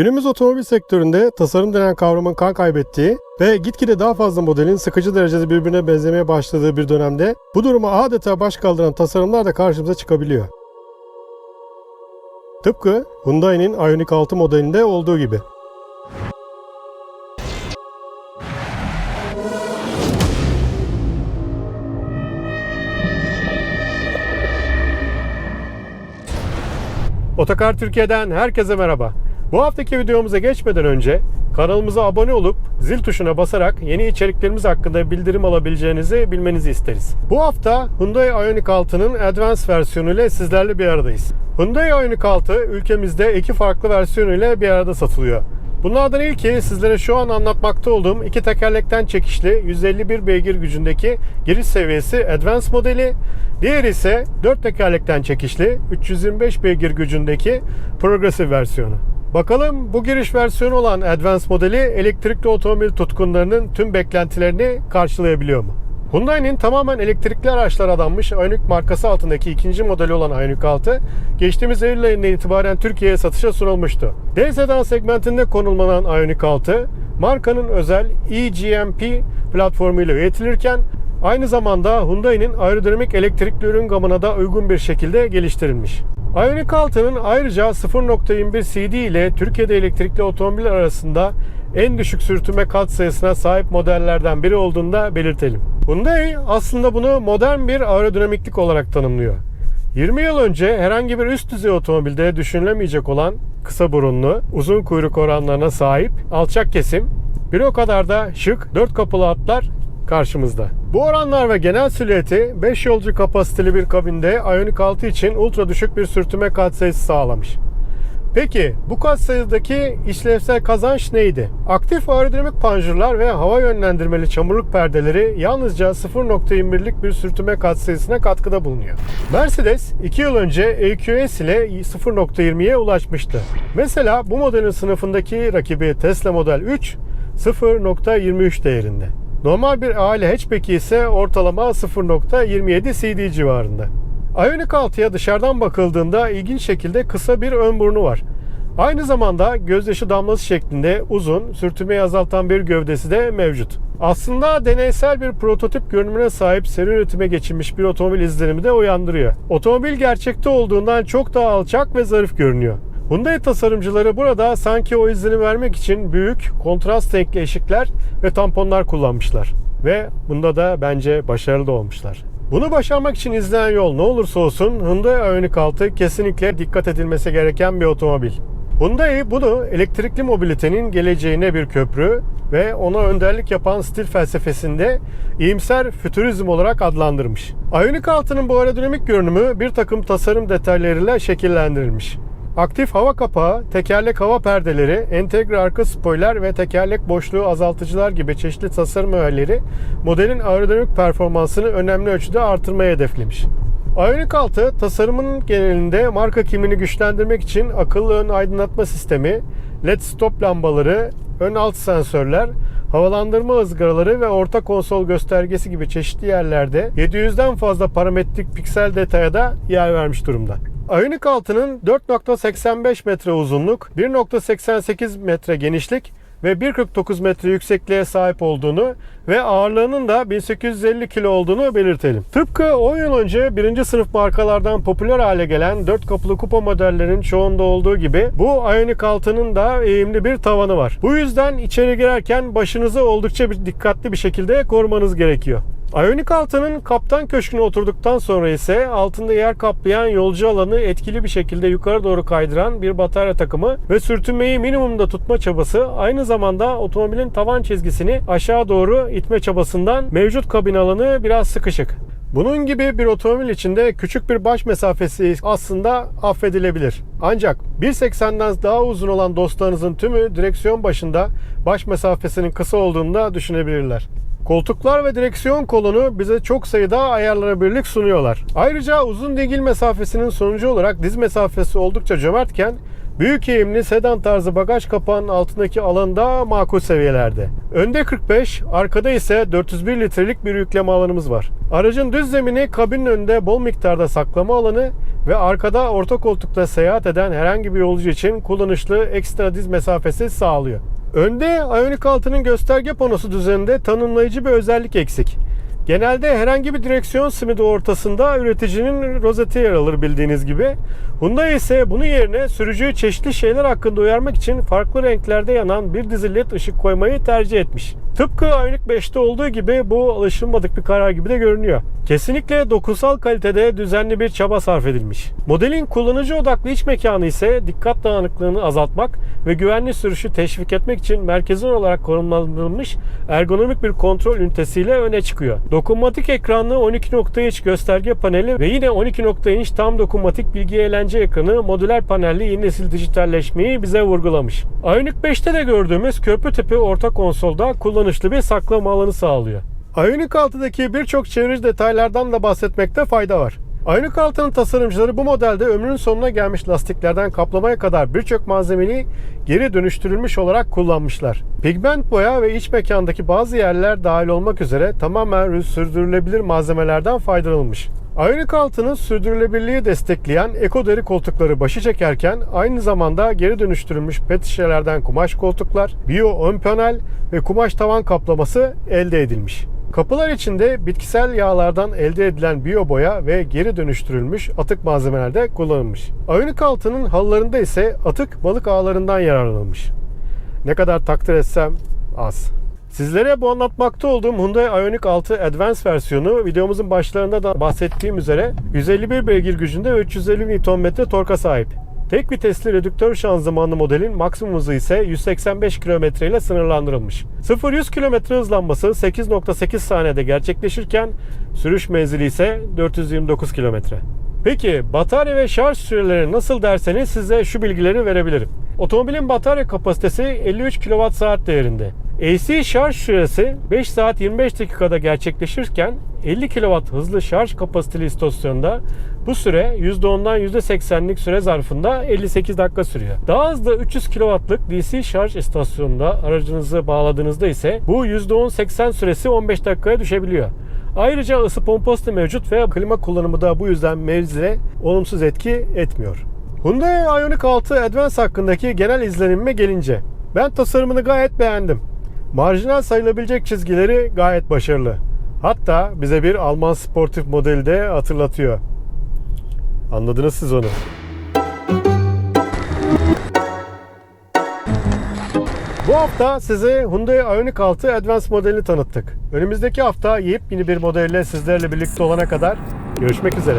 Günümüz otomobil sektöründe tasarım denen kavramın kan kaybettiği ve gitgide daha fazla modelin sıkıcı derecede birbirine benzemeye başladığı bir dönemde bu duruma adeta baş kaldıran tasarımlar da karşımıza çıkabiliyor. Tıpkı Hyundai'nin Ioniq 6 modelinde olduğu gibi. Otokar Türkiye'den herkese merhaba. Bu haftaki videomuza geçmeden önce kanalımıza abone olup zil tuşuna basarak yeni içeriklerimiz hakkında bildirim alabileceğinizi bilmenizi isteriz. Bu hafta Hyundai Ioniq 6'nın Advanced versiyonu ile sizlerle bir aradayız. Hyundai Ioniq 6 ülkemizde iki farklı versiyonu ile bir arada satılıyor. Bunlardan ilki sizlere şu an anlatmakta olduğum iki tekerlekten çekişli 151 beygir gücündeki giriş seviyesi Advance modeli. Diğeri ise 4 tekerlekten çekişli 325 beygir gücündeki Progressive versiyonu. Bakalım bu giriş versiyonu olan Advance modeli elektrikli otomobil tutkunlarının tüm beklentilerini karşılayabiliyor mu? Hyundai'nin tamamen elektrikli araçlara adanmış Ioniq markası altındaki ikinci modeli olan Ioniq 6, geçtiğimiz Eylül ayından itibaren Türkiye'ye satışa sunulmuştu. D sedan segmentinde konulmanan Ioniq 6, markanın özel eGMP platformuyla üretilirken aynı zamanda Hyundai'nin aerodinamik elektrikli ürün gamına da uygun bir şekilde geliştirilmiş. Ioniq 6'nın ayrıca 0.21 CD ile Türkiye'de elektrikli otomobiller arasında en düşük sürtünme kat sayısına sahip modellerden biri olduğunu da belirtelim. Hyundai aslında bunu modern bir aerodinamiklik olarak tanımlıyor. 20 yıl önce herhangi bir üst düzey otomobilde düşünülemeyecek olan kısa burunlu, uzun kuyruk oranlarına sahip, alçak kesim, bir o kadar da şık, dört kapılı atlar karşımızda. Bu oranlar ve genel silüeti 5 yolcu kapasiteli bir kabinde Ioniq 6 için ultra düşük bir sürtünme katsayısı sağlamış. Peki bu katsayıdaki işlevsel kazanç neydi? Aktif aerodinamik panjurlar ve hava yönlendirmeli çamurluk perdeleri yalnızca 0.21'lik bir sürtünme katsayısına katkıda bulunuyor. Mercedes 2 yıl önce EQS ile 0.20'ye ulaşmıştı. Mesela bu modelin sınıfındaki rakibi Tesla Model 3 0.23 değerinde. Normal bir aile hatchback'i ise ortalama 0.27 CD civarında. Ioniq 6'ya dışarıdan bakıldığında ilginç şekilde kısa bir ön burnu var. Aynı zamanda gözyaşı damlası şeklinde uzun, sürtünmeyi azaltan bir gövdesi de mevcut. Aslında deneysel bir prototip görünümüne sahip seri üretime geçilmiş bir otomobil izlenimi de uyandırıyor. Otomobil gerçekte olduğundan çok daha alçak ve zarif görünüyor. Hyundai tasarımcıları burada sanki o izlenimi vermek için büyük, kontrast renkli ışıklar ve tamponlar kullanmışlar. Ve bunda da bence başarılı olmuşlar. Bunu başarmak için izlenen yol ne olursa olsun Hyundai Ioniq 6 kesinlikle dikkat edilmesi gereken bir otomobil. Hyundai bunu elektrikli mobilitenin geleceğine bir köprü ve ona önderlik yapan stil felsefesinde iyimser fütürizm olarak adlandırmış. Ioniq 6'nın bu aerodinamik görünümü bir takım tasarım detaylarıyla şekillendirilmiş. Aktif hava kapağı, tekerlek hava perdeleri, entegre arka spoiler ve tekerlek boşluğu azaltıcılar gibi çeşitli tasarım öğeleri modelin aerodinamik performansını önemli ölçüde artırmayı hedeflemiş. Ioniq 6 tasarımının genelinde marka kimliğini güçlendirmek için akıllı ön aydınlatma sistemi, LED stop lambaları, ön alt sensörler, havalandırma ızgaraları ve orta konsol göstergesi gibi çeşitli yerlerde 700'den fazla parametrik piksel detaya da yer vermiş durumda. Ioniq 6'nın 4.85 metre uzunluk, 1.88 metre genişlik ve 1.49 metre yüksekliğe sahip olduğunu ve ağırlığının da 1850 kilo olduğunu belirtelim. Tıpkı 10 yıl önce birinci sınıf markalardan popüler hale gelen 4 kapılı kupa modellerinin çoğunda olduğu gibi bu Ioniq 6'nın da eğimli bir tavanı var. Bu yüzden içeri girerken başınızı oldukça dikkatli bir şekilde korumanız gerekiyor. Ioniq 6'nın kaptan köşküne oturduktan sonra ise altında yer kaplayan yolcu alanı etkili bir şekilde yukarı doğru kaydıran bir batarya takımı ve sürtünmeyi minimumda tutma çabası aynı zamanda otomobilin tavan çizgisini aşağı doğru itme çabasından mevcut kabin alanı biraz sıkışık. Bunun gibi bir otomobil içinde küçük bir baş mesafesi aslında affedilebilir. Ancak 1.80'den daha uzun olan dostlarınızın tümü direksiyon başında baş mesafesinin kısa olduğunu da düşünebilirler. Koltuklar ve direksiyon kolunu bize çok sayıda ayarlanabilirlik sunuyorlar. Ayrıca uzun dingil mesafesinin sonucu olarak diz mesafesi oldukça cömertken büyük eğimli sedan tarzı bagaj kapağının altındaki alanda makul seviyelerde. Önde 45, arkada ise 401 litrelik bir yükleme alanımız var. Aracın düz zemini kabinin önünde bol miktarda saklama alanı ve arkada orta koltukta seyahat eden herhangi bir yolcu için kullanışlı ekstra diz mesafesi sağlıyor. Önde Ioniq 6'nın gösterge panosu düzeninde tanımlayıcı bir özellik eksik. Genelde herhangi bir direksiyon simidi ortasında üreticinin rozeti yer alır bildiğiniz gibi. Hyundai ise bunun yerine sürücüyü çeşitli şeyler hakkında uyarmak için farklı renklerde yanan bir dizi led ışık koymayı tercih etmiş. Tıpkı Ioniq 5'te olduğu gibi bu alışılmadık bir karar gibi de görünüyor. Kesinlikle dokunsal kalitede düzenli bir çaba sarf edilmiş. Modelin kullanıcı odaklı iç mekanı ise dikkat dağınıklığını azaltmak ve güvenli sürüşü teşvik etmek için merkezin olarak konumlandırılmış ergonomik bir kontrol ünitesiyle öne çıkıyor. Dokunmatik ekranlı 12.3 gösterge paneli ve yine 12.3 tam dokunmatik bilgi eğlence ekranı modüler panelli yeni nesil dijitalleşmeyi bize vurgulamış. Ioniq 5'te de gördüğümüz köprü tipi orta konsolda kullanışlı bir saklama alanı sağlıyor. Ioniq 6'daki birçok çevreci detaylardan da bahsetmekte fayda var. Ioniq 6'nın tasarımcıları bu modelde ömrünün sonuna gelmiş lastiklerden kaplamaya kadar birçok malzemeyi geri dönüştürülmüş olarak kullanmışlar. Pigment boya ve iç mekandaki bazı yerler dahil olmak üzere tamamen sürdürülebilir malzemelerden faydalanılmış. Ioniq 6'nın sürdürülebilirliği destekleyen eko deri koltukları başı çekerken aynı zamanda geri dönüştürülmüş pet şişelerden kumaş koltuklar, biyo ön panel ve kumaş tavan kaplaması elde edilmiş. Kapılar içinde bitkisel yağlardan elde edilen biyo boya ve geri dönüştürülmüş atık malzemeler de kullanılmış. Ioniq 6'nın halılarında ise atık balık ağlarından yararlanılmış. Ne kadar takdir etsem az. Sizlere bu anlatmakta olduğum Hyundai Ioniq 6 Advance versiyonu videomuzun başlarında da bahsettiğim üzere 151 beygir gücünde ve 350 Nm torka sahip. Tek vitesli redüktör şanzımanlı modelin maksimum hızı ise 185 km ile sınırlandırılmış. 0-100 km hızlanması 8.8 saniyede gerçekleşirken sürüş menzili ise 429 km. Peki batarya ve şarj süreleri nasıl derseniz size şu bilgileri verebilirim. Otomobilin batarya kapasitesi 53 kWh değerinde. AC şarj süresi 5 saat 25 dakikada gerçekleşirken 50 kW hızlı şarj kapasiteli istasyonda bu süre %10'dan %80'lik süre zarfında 58 dakika sürüyor. Daha hızlı 300 kW'lık DC şarj istasyonunda aracınızı bağladığınızda ise bu %10-80 süresi 15 dakikaya düşebiliyor. Ayrıca ısı pompası mevcut ve klima kullanımı da bu yüzden mevzile olumsuz etki etmiyor. Hyundai Ioniq 6 Advance hakkındaki genel izlenimime gelince ben tasarımını gayet beğendim. Marjinal sayılabilecek çizgileri gayet başarılı. Hatta bize bir Alman sportif modeli de hatırlatıyor. Anladınız siz onu. Bu hafta size Hyundai Ioniq 6 Advance modelini tanıttık. Önümüzdeki hafta yepyeni bir modelle sizlerle birlikte olana kadar görüşmek üzere.